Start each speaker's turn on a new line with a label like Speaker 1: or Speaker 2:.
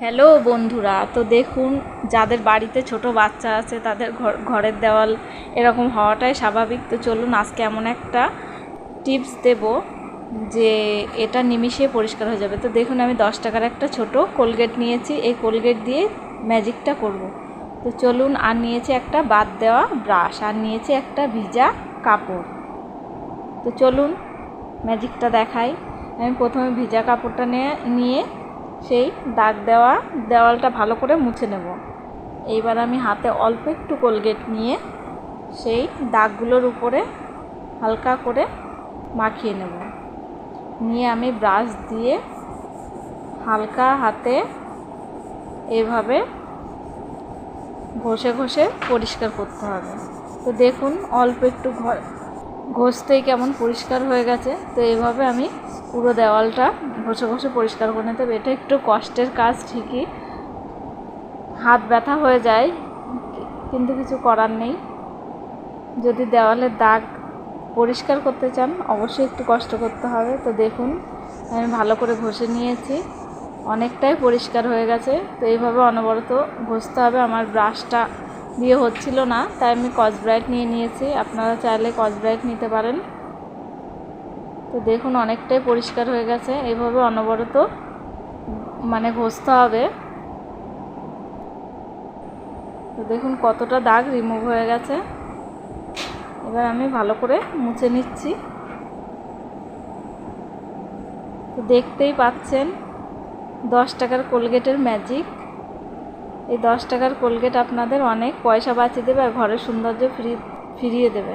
Speaker 1: Hello বন্ধুরা, তো দেখুন, যাদের বাড়িতে ছোট বাচ্চা আছে, তাদের ঘর, ঘরের দেওয়াল এরকম হওয়াটাই স্বাভাবিক। তো চলুন, আজকে এমন একটা টিপস দেব যে এটা নিমিষে পরিষ্কার হয়ে যাবে। তো দেখুন, আমি দশ টাকার একটা ছোট কোলগেট নিয়েছি। এই কোলগেট দিয়ে ম্যাজিকটা করব। তো চলুন, আর নিয়েছি একটা বাদ দেওয়া ব্রাশ, আর নিয়েছি একটা ভিজা কাপড়। তো চলুন, ম্যাজিকটা দেখাই। আমি প্রথমে ভিজা কাপড়টা নিয়ে সেই দাগ দেওয়া দেওয়ালটা ভালো করে মুছে নেব। এইবার আমি হাতে অল্প একটু কোলগেট নিয়ে সেই দাগগুলোর উপরে হালকা করে মাখিয়ে নেব। নিয়ে আমি ব্রাশ দিয়ে হালকা হাতে এভাবে ঘষে ঘষে পরিষ্কার করতে হবে। তো দেখুন, অল্প একটু ঘর ঘষতেই কেমন পরিষ্কার হয়ে গেছে, তো এইভাবে আমি পুরো দেওয়ালটা ঘষে ঘষে পরিষ্কার করে নিতে হবে। এটা একটু কষ্টের কাজ ঠিকই। হাত ব্যথা হয়ে যায়, কিন্তু কিছু করার নেই। যদি দেওয়ালের দাগ পরিষ্কার করতে চান, অবশ্যই একটু কষ্ট করতে হবে। তো দেখুন, আমি ভালো করে ঘষে নিয়েছি। অনেকটাই পরিষ্কার হয়ে গেছে। তো এইভাবে অনবরত ঘষতে হবে। আমার ব্রাশটা দিয়ে হচ্ছিল না, তাই আমি কসব্রাইট নিয়ে নিয়েছি। আপনারা চাইলে কসব্রাইট নিতে পারেন। তো দেখুন, অনেকটাই পরিষ্কার হয়ে গেছে। এভাবে অনবরত মানে ঘষতে হবে। তো দেখুন, কতটা দাগ রিমুভ হয়ে গেছে। এবার আমি ভালো করে মুছে নিচ্ছি। তো দেখতেই পাচ্ছেন, দশ টাকার কোলগেটের ম্যাজিক এই দশ টাকার কোলগেট আপনাদের অনেক পয়সা বাঁচিয়ে দেবে আর ঘরের সৌন্দর্য ফিরি ফিরিয়ে দেবে।